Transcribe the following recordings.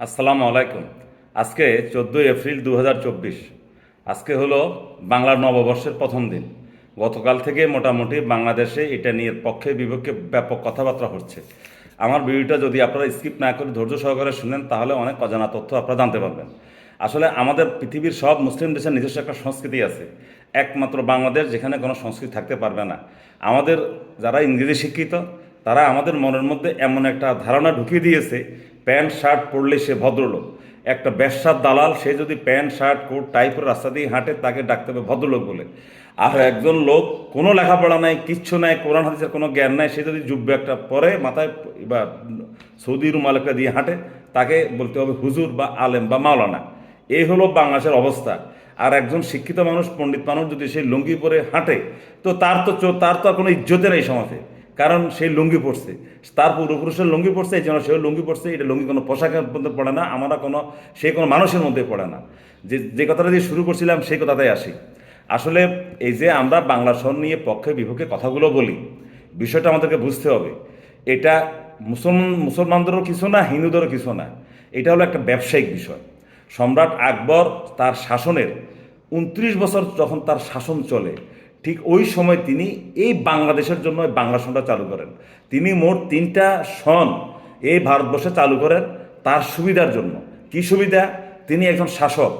আসসালামু আলাইকুম। আজকে চোদ্দোই এপ্রিল দু হাজার চব্বিশ। আজকে হলো বাংলার নববর্ষের প্রথম দিন। গতকাল থেকে মোটামুটি বাংলাদেশে এটা নিয়ে পক্ষে বিপক্ষে ব্যাপক কথাবার্তা হচ্ছে। আমার ভিডিওটা যদি আপনারা স্কিপ না করে ধৈর্য সহকারে শুনেন, তাহলে অনেক অজানা তথ্য আপনারা জানতে পারবেন। আসলে আমাদের পৃথিবীর সব মুসলিম দেশের নিজস্ব একটা সংস্কৃতি আছে। একমাত্র বাংলাদেশ যেখানে কোনো সংস্কৃতি থাকতে পারবে না। আমাদের যারা ইংরেজি শিক্ষিত, তারা আমাদের মনের মধ্যে এমন একটা ধারণা ঢুকিয়ে দিয়েছে প্যান্ট, শার্ট পরলে সে ভদ্রলোক। একটা ব্যবসার দালাল, সে যদি প্যান্ট, শার্ট, কোট, টাই পরে রাস্তা দিয়ে হাঁটে, তাকে ডাকতে হবে ভদ্রলোক বলে। আর একজন লোক, কোনো লেখাপড়া নাই, কিচ্ছু নাই, কোরআন, হাদিসের কোনো জ্ঞান নাই, সে যদি যুব্য একটা পরে মাথায় বা সৌদি রুমাল একটা দিয়ে হাঁটে, তাকে বলতে হবে হুজুর বা আলেম বা মাওলানা। এই হলো বাংলাদেশের অবস্থা। আর একজন শিক্ষিত মানুষ, পণ্ডিত মানুষ যদি সেই লুঙ্গি পরে হাঁটে, তো তার তো তার তো আর কোনো ইজ্জতের এই সমাজে। কারণ সেই লুঙ্গি পড়ছে তার পূর্বপুরুষের লুঙ্গি পড়ছে এই জন্য সেও লুঙ্গি পড়ছে এটা লুঙ্গি কোনো পোশাকের মধ্যে পড়ে না, আমরা কোনো, সে কোনো মানুষের মধ্যে পড়ে না। যে যে কথাটা দিয়ে শুরু করছিলাম, সেই কথাটাই আসি। আসলে এই যে আমরা বাংলা সন নিয়ে পক্ষে বিপক্ষে কথাগুলো বলি, বিষয়টা আমাদেরকে বুঝতে হবে। এটা মুসলমান, মুসলমানদেরও কিছু না, হিন্দুদেরও কিছু না। এটা হলো একটা ব্যবসায়িক বিষয়। সম্রাট আকবর তার শাসনের, উনত্রিশ বছর যখন তার শাসন চলে ঠিক ওই সময় তিনি এই বাংলাদেশের জন্য বাংলা সনটা চালু করেন। তিনি মোট তিনটা সন এই ভারতবর্ষে চালু করেন তার সুবিধার জন্য। কি সুবিধা? তিনি একজন শাসক।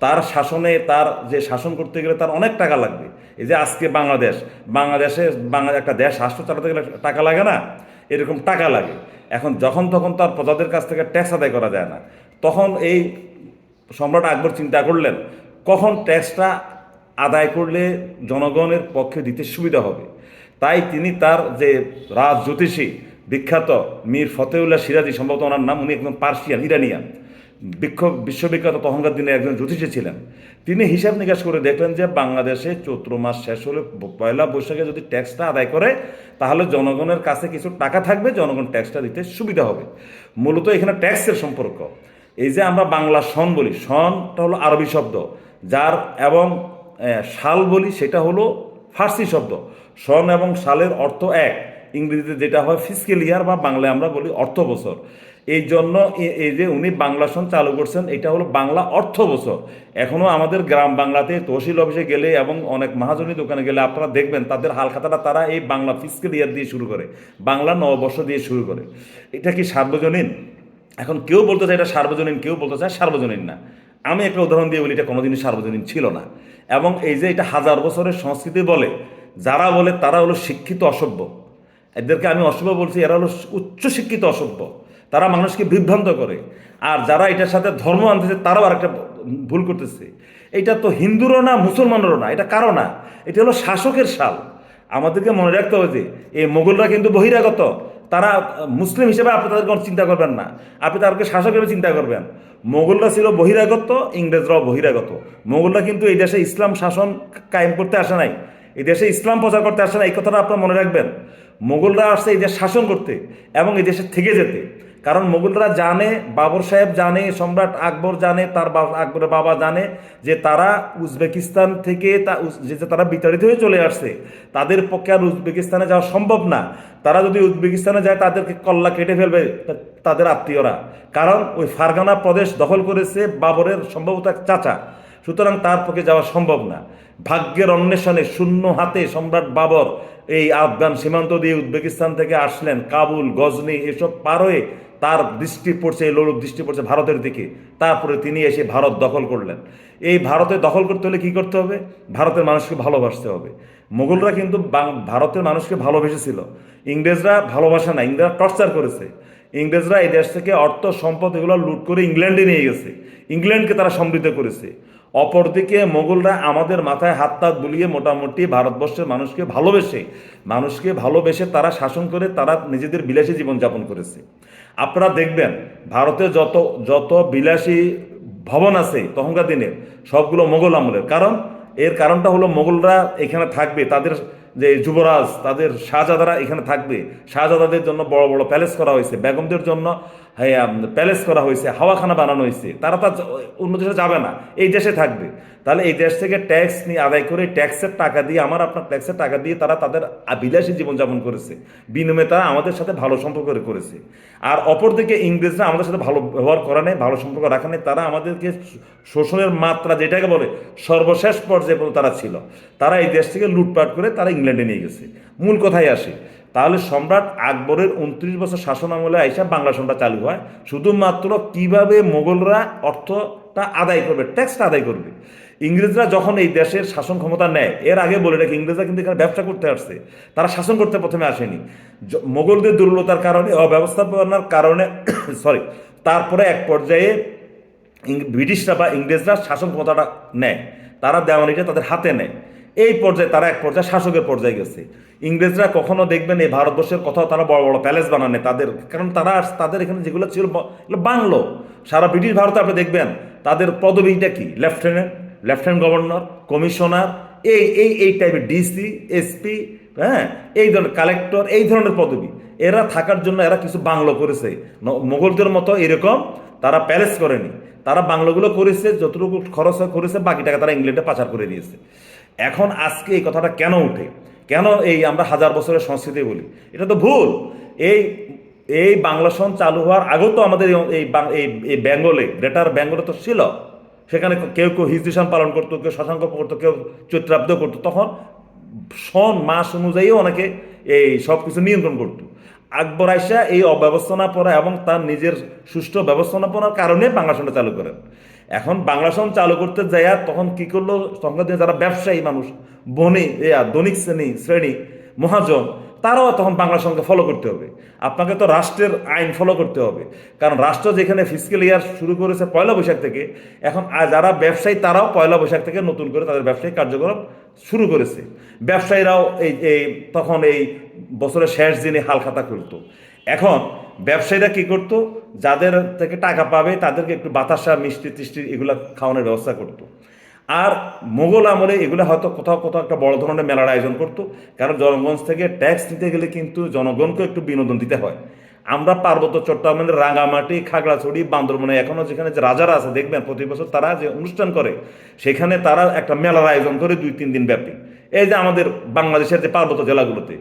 তার শাসনে তার যে শাসন করতে গেলে তার অনেক টাকা লাগবে। এই যে আজকে বাংলাদেশ, বাংলাদেশে বাংলা একটা দেশ রাষ্ট্র চালাতে গেলে টাকা লাগে না? এরকম টাকা লাগে। এখন যখন তখন তার প্রজাদের কাছ থেকে ট্যাক্স আদায় করা যায় না। তখন এই সম্রাট আকবর চিন্তা করলেন, কখন ট্যাক্সটা আদায় করলে জনগণের পক্ষে দিতে সুবিধা হবে। তাই তিনি তার যে রাজ জ্যোতিষী বিখ্যাত মীর ফতেউল্লাহ সিরাজি, সম্ভবত ওনার নাম উনি একদম পার্সিয়ান ইরানিয়ান বিক্ষোভ বিশ্ববিখ্যাত তখনকার দিনে একজন জ্যোতিষী ছিলেন। তিনি হিসাব নিকাশ করে দেখলেন যে বাংলাদেশে চৈত্র মাস শেষ হলে পয়লা বৈশাখে যদি ট্যাক্সটা আদায় করে, তাহলে জনগণের কাছে কিছু টাকা থাকবে, জনগণ ট্যাক্সটা দিতে সুবিধা হবে। মূলত এখানে ট্যাক্সের সম্পর্ক। এই যে আমরা বাংলা সন বলি, সনটা হলো আরবি শব্দ, যার এবং শাল বলি সেটা হলো ফার্সি শব্দ। সন এবং শালের অর্থ এক। ইংরেজিতে যেটা হয় ফিজিক্যাল ইয়ার বা বাংলায় আমরা বলি অর্থ বছর। এই জন্য এই যে উনি বাংলা সন চালু করছেন, এটা হলো বাংলা অর্থ বছর। এখনও আমাদের গ্রাম বাংলাতে তহসিল অফিসে গেলে এবং অনেক মহাজনী দোকানে গেলে আপনারা দেখবেন, তাদের হালখাতাটা তারা এই বাংলা ফিজিক্যাল ইয়ার দিয়ে শুরু করে, বাংলা নববর্ষ দিয়ে শুরু করে। এটা কি সার্বজনীন? এখন কেউ বলতে চায় এটা সার্বজনীন, কেউ বলতে চায় সার্বজনীন না। আমি একটা উদাহরণ দিয়ে বলি, এটা কোনোদিনই সার্বজনীন ছিল না। এবং এই যে এটা হাজার বছরের সংস্কৃতি বলে, যারা বলে তারা হলো শিক্ষিত অসভ্য। এদেরকে আমি অসভ্য বলছি, এরা হলো উচ্চ শিক্ষিত অসভ্য। তারা মানুষকে বিভ্রান্ত করে। আর যারা এটার সাথে ধর্ম আনতেছে, তারাও আরেকটা ভুল করতেছে। এটা তো হিন্দুরও না, মুসলমানেরও না, এটা কারও না। এটা হলো শাসকের শাল আমাদেরকে মনে রাখতে হবে যে, এই মোগলরা কিন্তু বহিরাগত। তারা মুসলিম হিসেবে আপনি তাদের কোনো চিন্তা করবেন না। আপনি তাদেরকে শাসক হিসেবে চিন্তা করবেন। মোগলরা ছিল বহিরাগত, ইংরেজরাও বহিরাগত। মোগলরা কিন্তু এই দেশে ইসলাম শাসন কায়েম করতে আসে নাই। এই দেশে ইসলাম প্রচার করতে আসে না এই কথাটা আপনার মনে রাখবেন। মোগলরা আসছে এই দেশ শাসন করতে এবং এই দেশে থেকে যেতে। কারণ মোগলরা জানে, বাবর সাহেব জানে, সম্রাট আকবর জানে, তার আকবরের বাবা জানে যে তারা উজবেকিস্তান থেকে তা যে তারা বিতাড়িত হয়ে চলে আসছে, তাদের পক্ষে আর উজবেকিস্তানে যাওয়া সম্ভব না। তারা যদি উজবেকিস্তানে যায়, তাদেরকে কল্লা কেটে ফেলবে তাদের আত্মীয়রা। কারণ ওই ফারগানা প্রদেশ দখল করেছে বাবরের সম্ভবত এক চাচা। সুতরাং তার পক্ষে যাওয়া সম্ভব না। ভাগ্যের অন্বেষণে শূন্য হাতে সম্রাট বাবর এই আফগান সীমান্ত দিয়ে উজবেকিস্তান থেকে আসলেন। কাবুল, গজনি এসব পার হয়ে তার দৃষ্টি পড়ছে, এই লোক দৃষ্টি পড়ছে ভারতের দিকে। তারপরে তিনি এসে ভারত দখল করলেন। এই ভারতে দখল করতে হলে কি করতে হবে? ভারতের মানুষকে ভালোবাসতে হবে। মোগলরা কিন্তু ভারতের মানুষকে ভালোবেসেছিল। ইংরেজরা ভালোবাসে না, ইংরেজরা টর্চার করেছে। ইংরেজরা এই দেশ থেকে অর্থ, সম্পদ এগুলো লুট করে ইংল্যান্ডে নিয়ে গেছে। ইংল্যান্ডকে তারা সমৃদ্ধ করেছে। অপরদিকে মোগলরা আমাদের মাথায় হাত তাত বুলিয়ে মোটামুটি ভারতবর্ষের মানুষকে ভালোবেসে মানুষকে ভালোবেসে তারা শাসন করে, তারা নিজেদের বিলাসী জীবনযাপন করেছে। আপনারা দেখবেন, ভারতে যত যত বিলাসী ভবন আছে তখনকার দিনের সবগুলো মোগল আমলের। কারণ, এর কারণটা হলো মোগলরা এখানে থাকবে, তাদের যে যুবরাজ, তাদের শাহজাদারা এখানে থাকবে। শাহজাদাদের জন্য বড় বড় প্যালেস করা হয়েছে। বেগমদের জন্য প্যালেস করা হয়েছে, হাওয়াখানা বানানো হয়েছে, তারা তো অন্য দেশে যাবে না, এই দেশে থাকবে। তাহলে এই দেশ থেকে ট্যাক্স নিয়ে আদায় করে ট্যাক্সের টাকা দিয়ে আমার আপনার ট্যাক্সের টাকা দিয়ে তারা তাদের বিলাসী জীবনযাপন করেছে। বিনিময়ে তারা আমাদের সাথে ভালো সম্পর্ক করেছে। আর অপরদিকে ইংরেজরা আমাদের সাথে ভালো ব্যবহার করা নেই, ভালো সম্পর্ক রাখা নেই, তারা আমাদেরকে শোষণের মাত্রা যেটাকে বলে সর্বশেষ পর্যায়ে তারা ছিল। তারা এই দেশ থেকে লুটপাট করে তারা ইংল্যান্ডে নিয়ে গেছে। মূল কথায় আসে তাহলে সম্রাট আকবরের উনত্রিশ বছর শাসন আমলে আইসা বাংলা সম্রাট চালু হয়। শুধুমাত্র কীভাবে মোগলরা অর্থটা আদায় করবে ট্যাক্সটা আদায় করবে। ইংরেজরা যখন এই দেশের শাসন ক্ষমতা নেয়, এর আগে বলে রাখি, ইংরেজরা কিন্তু এখানে ব্যবসা করতে আসছে। তারা শাসন করতে প্রথমে আসেনি। মোগলদের দুর্বলতার কারণে, অব্যবস্থাপনার কারণে সরি তারপরে এক পর্যায়ে ব্রিটিশরা বা ইংরেজরা শাসন ক্ষমতাটা নেয়। তারা দেওয়ানিটা তাদের হাতে নেয়। এই পর্যায়ে তারা এক পর্যায়ে শাসকের পর্যায়ে গেছে। ইংরেজরা কখনো দেখবেন এই ভারতবর্ষের কোথাও তারা বড় বড় প্যালেস বানানে। তাদের, কারণ তারা তাদের এখানে যেগুলো ছিল বাংলো। সারা ব্রিটিশ ভারতে আপনি দেখবেন, তাদের পদবিটা কি? লেফটেন্যান্ট লেফটেন্যান্ট গভর্নর কমিশনার এই এই এই টাইপের ডিসি এসপি হ্যাঁ? এই ধরনের কালেক্টর এই ধরনের পদবি। এরা থাকার জন্য এরা কিছু বাংলো করেছে। মোগলদের মতো এরকম তারা প্যালেস করেনি। তারা বাংলোগুলো করেছে, যতটুকু খরচ করেছে, বাকি টাকা তারা ইংল্যান্ডে পাচার করে দিয়েছে। এখন আজকে এই কথাটা কেন উঠে? কেন এই আমরা হাজার বছরের সংস্কৃতি বলি? এটা তো ভুল। এই এই বাংলা সন চালু হওয়ার আগেও তো আমাদের এই- এই বেঙ্গলে, গ্রেটার বেঙ্গলে তো ছিল। সেখানে কেউ কেউ হিজদিশান পালন করতো, কেউ শশাঙ্ক করতো, কেউ চৈত্রাব্দ করতো। তখন সন, মাস অনুযায়ী অনেকে এই সব কিছু নিয়ন্ত্রণ করতো। আকবর আইসা এই অব্যবস্থাপনা পড়া এবং তার নিজের সুষ্ঠু ব্যবস্থাপনার কারণে বাংলা সনটা চালু করেন। এখন বাংলা সন চালু করতে যায় তখন কি করল? তখন যারা ব্যবসায়ী মানুষ বনি ইয়া, ধনিক শ্রেণি শ্রেণি মহাজন তারাও তখন বাংলা সঙ্গে ফলো করতে হবে। আপনাকে তো রাষ্ট্রের আইন ফলো করতে হবে। কারণ রাষ্ট্র যেখানে ফিজিক্যাল ইয়ার শুরু করেছে পয়লা বৈশাখ থেকে এখন যারা ব্যবসায়ী তারাও পয়লা বৈশাখ থেকে নতুন করে তাদের ব্যবসায়িক কার্যক্রম শুরু করেছে। ব্যবসায়ীরাও এই তখন এই বছরের শেষ দিনে হালখাতা করতো এখন ব্যবসায়ীরা কি করতো? যাদের থেকে টাকা পাবে, তাদেরকে একটু বাতাসা, মিষ্টি টিষ্টি এগুলো খাওয়ানোর ব্যবস্থা করতো। আর মোগল আমলে এগুলো হয়তো কোথাও কোথাও একটা বড় ধরনের মেলার আয়োজন করতো, কারণ জনগণ থেকে ট্যাক্স দিতে গেলে কিন্তু জনগণকে একটু বিনোদন দিতে হয়। আমরা পার্বত্য চট্টগ্রামের রাঙামাটি, খাগড়াছড়ি, বান্দরবনে এখনও যেখানে যে রাজারা আছে, দেখবেন প্রতি বছর তারা যে অনুষ্ঠান করে, সেখানে তারা একটা মেলার আয়োজন করে দুই তিন দিন ব্যাপী। এই যে আমাদের বাংলাদেশের যে পার্বত্য জেলাগুলোতে,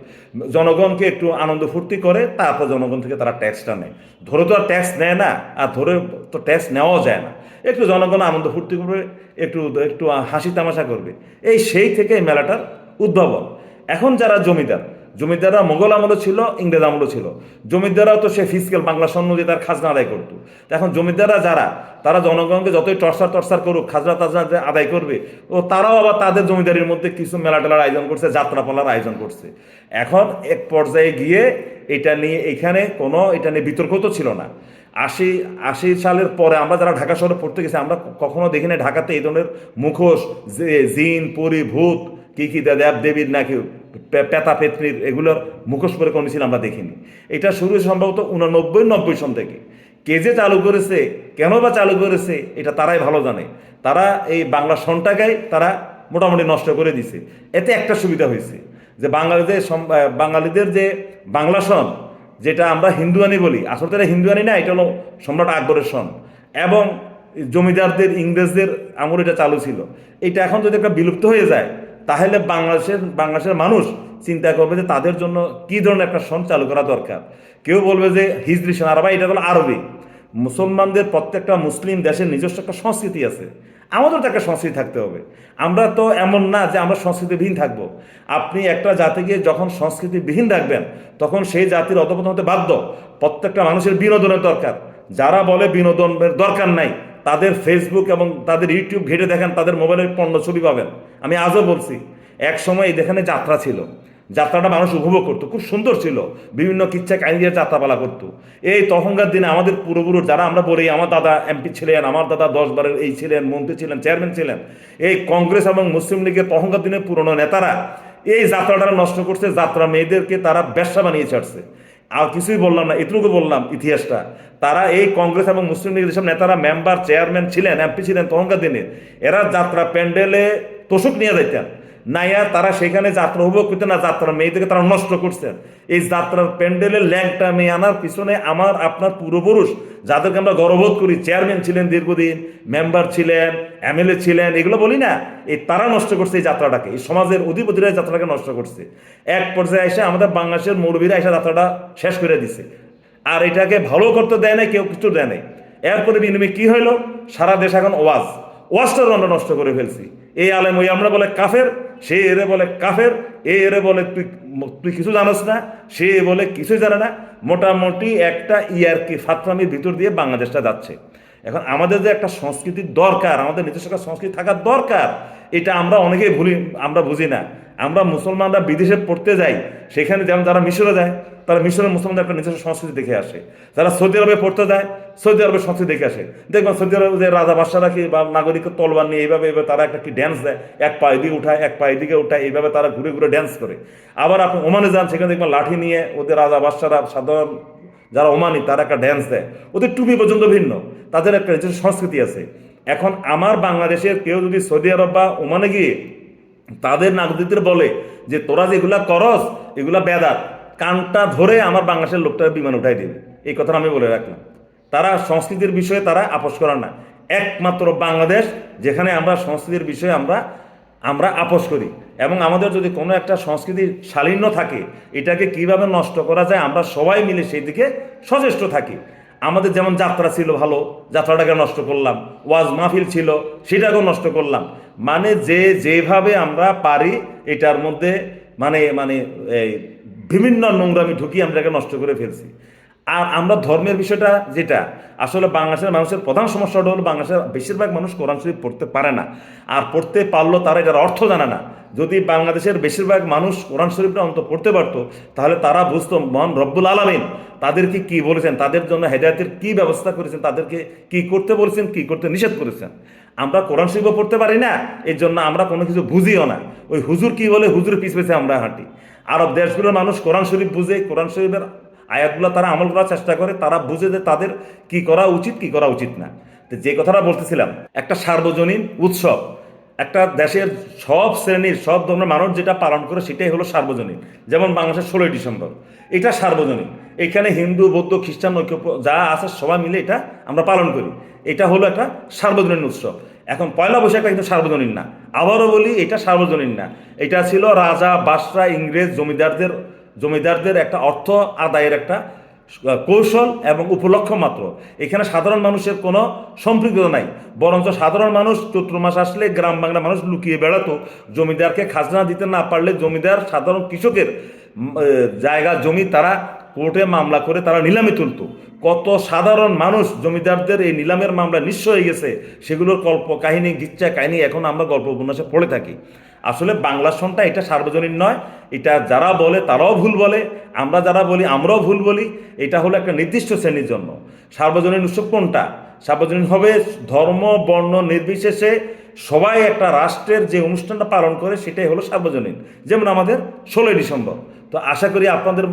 জনগণকে একটু আনন্দ ফুর্তি করে, তারপর জনগণ থেকে তারা ট্যাক্সটা নেয়। ধরে তো আর ট্যাক্স নেয় না, আর ধরে তো ট্যাক্স নেওয়াও যায় না। একটু জনগণ আনন্দ ফুর্তি করবে একটু একটু হাসি তামাশা করবে। এই সেই থেকে এই মেলাটার উদ্ভাবন। এখন যারা জমিদার জমিদাররা মোগল আমলও ছিল, ইংরেজ আমলও ছিল। জমিদাররাও তো সে ফিজিক্যাল বাংলা সৈন্য দিয়ে তার খাজনা আদায় করতো। এখন জমিদাররা যারা, তারা জনগণকে যতই টর্চার টর্চার করুক, খাজনা তাজনা আদায় করবে, ও তারাও আবার তাদের জমিদারির মধ্যে কিছু মেলা টেলার আয়োজন করছে, যাত্রাপালার আয়োজন করছে। এখন এক পর্যায়ে গিয়ে এটা নিয়ে এখানে কোনো, এটা নিয়ে বিতর্ক তো ছিল না। আশি আশি সালের পরে আমরা যারা ঢাকা শহরে পড়তে গেছি, আমরা কখনো দেখিনি ঢাকাতে এই ধরনের মুখোশ জিন, পরি, ভূত কি কি দেব দেবীর নাকি পেতা পেতনির এগুলোর মুখোশ পরে কোনো ছিল আমরা দেখিনি। এটা শুরু সম্ভবত উনানব্বই নব্বই সন থেকে। কে যে চালু করেছে, কেন বা চালু করেছে, এটা তারাই ভালো জানে। তারা এই বাংলা সনটাকেই তারা মোটামুটি নষ্ট করে দিছে। এতে একটা সুবিধা হয়েছে যে বাঙালিদের বাঙালিদের যে বাংলা সন, যেটা আমরা হিন্দুয়ানি বলি, আসলে তো এটা হিন্দুয়ানি না, এটা হলো সম্রাট আকবরের সন। এবং জমিদারদের, ইংরেজদের আমল এটা চালু ছিল। এটা এখন যদি একটা বিলুপ্ত হয়ে যায় তাহলে বাংলাদেশের বাংলাদেশের মানুষ চিন্তা করবে যে তাদের জন্য কি ধরনের একটা সন চালু করা দরকার। কেউ বলবে যে হিজরি সন, আর এটা হলো আরবি। মুসলমানদের প্রত্যেকটা মুসলিম দেশের নিজস্ব একটা সংস্কৃতি আছে। আমাদের তো একটা সংস্কৃতি থাকতে হবে। আমরা তো এমন না যে আমরা সংস্কৃতিবিহীন থাকব। আপনি একটা জাতিকে যখন সংস্কৃতিবিহীন রাখবেন, তখন সেই জাতির অধপতন হতে বাধ্য। প্রত্যেকটা মানুষের বিনোদনের দরকার। যারা বলে বিনোদনের দরকার নাই তাদের ফেসবুক এবং তাদের ইউটিউব ঘেটে দেখেন তাদের মোবাইলের পণ্য ছবি পাবেন। আমি আজও বলছি এক সময় এখানে যাত্রা ছিল। যাত্রাটা মানুষ উপভোগ করতো, খুব সুন্দর ছিল। বিভিন্ন কিচ্ছা কাহিনী দিয়ে যাত্রাপালা করতো। এই তখনকার দিনে আমাদের পূর্বপুরুষ যারা আমরা বলি আমার দাদা এমপি ছিলেন, আমার দাদা দশ বারের এই ছিলেন, মন্ত্রী ছিলেন চেয়ারম্যান ছিলেন। এই কংগ্রেস এবং মুসলিম লীগের তখনকার দিনের পুরনো নেতারা এই যাত্রাটা নষ্ট করছে, যাত্রা মেয়েদেরকে তারা ব্যবসা বানিয়ে ছাড়ছে। আর কিছুই বললাম না এটুকু বললাম ইতিহাসটা। তারা এই কংগ্রেস এবং মুসলিম লীগের যেসব নেতারা, মেম্বার, চেয়ারম্যান ছিলেন, এমপি ছিলেন তখনকার দিনে। এরা যাত্রা প্যান্ডেলে তোষক নিয়ে যাইতেন। নাইয়া তারা সেখানে যাত্রা উপভোগ করতে না যাত্রা, মেয়েদেরকে তারা নষ্ট করছেন এই যাত্রার প্যান্ডেলের ল্যাংটা মেয়ে আনার পিছনে আমার, আপনার পূর্বপুরুষ, যাদেরকে আমরা গর্ববোধ করি, চেয়ারম্যান ছিলেন দীর্ঘদিন, মেম্বার ছিলেন, এমএলএ ছিলেন, এগুলো বলি না, এই তারা নষ্ট করছে এই যাত্রাটাকে, এই সমাজের অধিপতিরা যাত্রাটাকে নষ্ট করছে। এক পর্যায়ে এসে আমাদের বাংলাদেশের মৌরবীরা এসে যাত্রাটা শেষ করে দিছে। আর এটাকে ভালো করতে দেয় না কেউ কিছু দেয় নাই। এরপরে বিনিময়ে কি হইল? সারা দেশ এখন ওয়াজ ওয়াজটারও আমরা নষ্ট করে ফেলছি। এই আলেম ওই আমরা বলে কাফের, সে এরে বলে কাফের, এ এরে বলে তুই তুই কিছু জানোস না, সে বলে কিছুই জানে না। মোটামুটি একটা ইয়ারকি ফাতরামির ভিতর দিয়ে বাংলাদেশটা যাচ্ছে। এখন আমাদের যে একটা সংস্কৃতির দরকার, আমাদের নিজস্ব একটা সংস্কৃতি থাকার দরকার, এটা আমরা অনেকেই ভুলি, আমরা বুঝি না। আমরা মুসলমানরা বিদেশে পড়তে যাই, সেখানে যেমন যারা মিশরে যায়, তারা মিশরের মুসলমানদের একটা নিজস্ব সংস্কৃতি দেখে আসে। যারা সৌদি আরবে পড়তে যায়, সৌদি আরবের সংস্কৃতি দেখে আসে। দেখবেন সৌদি আরবে যে রাজা বাদশারা কি বা নাগরিকের তলবার নিয়ে এইভাবে এইভাবে তারা একটা কি ড্যান্স দেয়, এক পা এদিকে উঠায়, এক পা এদিকে উঠায়, এইভাবে তারা ঘুরে ঘুরে ড্যান্স করে। আবার আপনি ওমানে যান, সেখানে দেখবেন লাঠি নিয়ে ওদের রাজা বাদশারা, সাধারণ যারা ওমানি, তারা একটা ড্যান্স দেয়। ওদের টুপি পর্যন্ত ভিন্ন, তাদের একটা নিজস্ব সংস্কৃতি আছে। এখন আমার বাংলাদেশের কেউ যদি সৌদি আরব বা ওমানে গিয়ে তাদের নাগরিকদের বলে যে, তোরা যেগুলা করস, এগুলা বেদাত। কানটা ধরে আমার বাংলাদেশের লোকটা বিমান উঠাই দেবে। এই কথাটা আমি বলে রাখলাম। তারা সংস্কৃতির বিষয়ে তারা আপোষ করার না। একমাত্র বাংলাদেশ যেখানে আমরা সংস্কৃতির বিষয়ে আমরা আমরা আপোষ করি। এবং আমাদের যদি কোনো একটা সংস্কৃতির শালীন্য থাকে, এটাকে কীভাবে নষ্ট করা যায়, আমরা সবাই মিলে সেই দিকে সচেষ্ট থাকি। আমাদের যেমন যাত্রা ছিল ভালো, যাত্রাটাকে নষ্ট করলাম, ওয়াজ মাহফিল ছিল, সেটাকেও নষ্ট করলাম। মানে যে যেভাবে আমরা পারি, এটার মধ্যে মানে মানে এই বিভিন্ন নোংরামি ঢুকিয়ে আমরা এটাকে নষ্ট করে ফেলছি। আর আমরা ধর্মের বিষয়টা যেটা, আসলে বাংলাদেশের মানুষের প্রধান সমস্যাটা হলো বাংলাদেশের বেশিরভাগ মানুষ কোরআন শরীফ পড়তে পারে না। আর পড়তে পারলেও তারা এটার অর্থ জানে না। যদি বাংলাদেশের বেশিরভাগ মানুষ কোরআন শরীফটা অন্তত পড়তে পারতো, তাহলে তারা বুঝতো, মহান রব্বুল আলমিন তাদেরকে কি বলেছেন, তাদের জন্য হেদায়তের কি ব্যবস্থা করেছেন, তাদেরকে কি করতে বলেছেন, কি করতে নিষেধ করেছেন। আমরা কোরআন শরীফও পড়তে পারি না এর জন্য আমরা কোনো কিছু বুঝিও না। ওই হুজুর কি বলে? হুজুর পিছ পিছে আমরা হাঁটি। আরব দেশগুলোর মানুষ কোরআন শরীফ বুঝে, কোরআন শরীফের আয়াতগুলো তারা আমল করার চেষ্টা করে, তারা বুঝে যে তাদের কি করা উচিত, কি করা উচিত না। তো যে কথাটা বলতেছিলাম, একটা সার্বজনীন উৎসব, একটা দেশের সব শ্রেণির, সব ধরনের মানুষ যেটা পালন করে, সেটাই হলো সার্বজনীন। যেমন বাংলাদেশের ষোলোই ডিসেম্বর, এটা সার্বজনীন। এখানে হিন্দু, বৌদ্ধ, খ্রিস্টান, ঐক্য, যা আছে সবাই মিলে এটা আমরা পালন করি। এটা হলো একটা সার্বজনীন উৎসব। এখন পয়লা বৈশাখটা কিন্তু সার্বজনীন না। আবারও বলি, এটা সার্বজনীন না। এটা ছিল রাজা বাদশাহ ইংরেজ জমিদারদের জমিদারদের একটা অর্থ আদায়ের একটা কৌশল এবং উপলক্ষ মাত্র। এখানে সাধারণ মানুষের কোনো সম্পৃক্ততা নাই। বরঞ্চ সাধারণ মানুষ চৈত্র মাস আসলে গ্রাম বাংলা মানুষ লুকিয়ে বেড়াতো। জমিদারকে খাজনা দিতে না পারলে জমিদার, সাধারণ কৃষকের জায়গা, জমি তারা কোর্টে মামলা করে তারা নিলামে তুলতো। কত সাধারণ মানুষ জমিদারদের এই নিলামের মামলা নিঃস্ব হয়ে গেছে, সেগুলোর কল্প কাহিনী, গিচ্ছা, কাহিনী এখন আমরা গল্প উপন্যাসে পড়ে থাকি। আসলে বাংলা সনটা এটা সার্বজনীন নয়, এটা যারা বলে তারাও ভুল বলে, আমরা যারা বলি আমরাও ভুল বলি, এটা হলো একটা নির্দিষ্ট শ্রেণির জন্য। সার্বজনীন উৎসব কোনটা? সার্বজনীন হবে ধর্ম, বর্ণ, নির্বিশেষে সবাই একটা রাষ্ট্রের যে অনুষ্ঠানটা পালন করে সেটাই হলো সার্বজনীন, যেমন আমাদের ষোলোই ডিসেম্বর। তো আশা করি আপনাদের